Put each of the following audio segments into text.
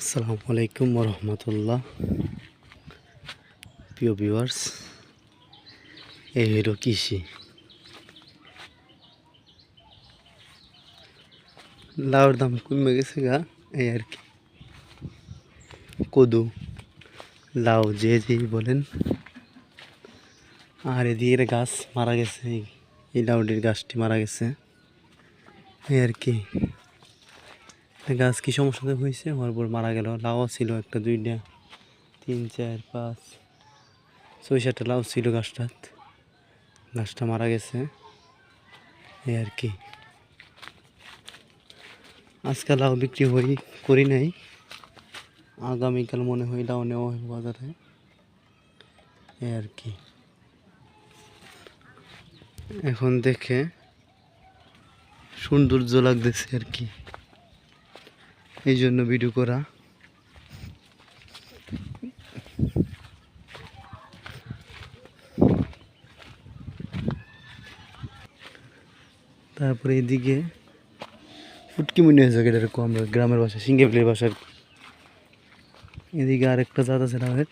আসসালামু আলাইকুম রহমতুল্লাহ প্রিয় ভিউয়ার্স, এই হলো কৃষি। লাউর দাম কমে গেছে গা, এই আর কি। কদু, লাউ যে যেই বলেন। আর এদিকে গাছ মারা গেছে, এই- লাউটির গাছটি মারা গেছে, এই আর কি। গাছ কি সমস্যাতে হয়েছে? হওয়ার পর মারা গেল। লাউ ছিল একটা, দুইটা, তিন, চার, পাঁচ, ছয়, সাতটা লাউ ছিল গাছটাত গাছটা মারা গেছে। এই আর কি। আজকাল লাউ বিক্রি হই, করি নাই। আগামীকাল মনে হয় লাউ নেওয়া হবে বাজারে। এই আর কি। এখন দেখে সৌন্দর্য লাগতেছে আর কি। এই জন্য ভিডিও করা। তারপরে এদিকে ফুটকি মনে হয়েছে এরকম আমরা গ্রামের ভাষা সিঙ্গেবলির ভাষার এদিকে আরেকটা জাত আছে রামের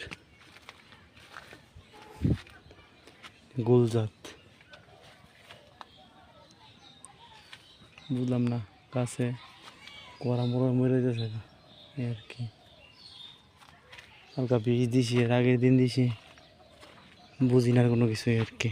গোল জাত। বুঝলাম না, কাছে। করা মরা মরে যাচ্ছে না এই আর কি। হালকা বীজ দিছি, এর আগের দিন দিছি। বুঝি না কোনো কিছুই আর কি।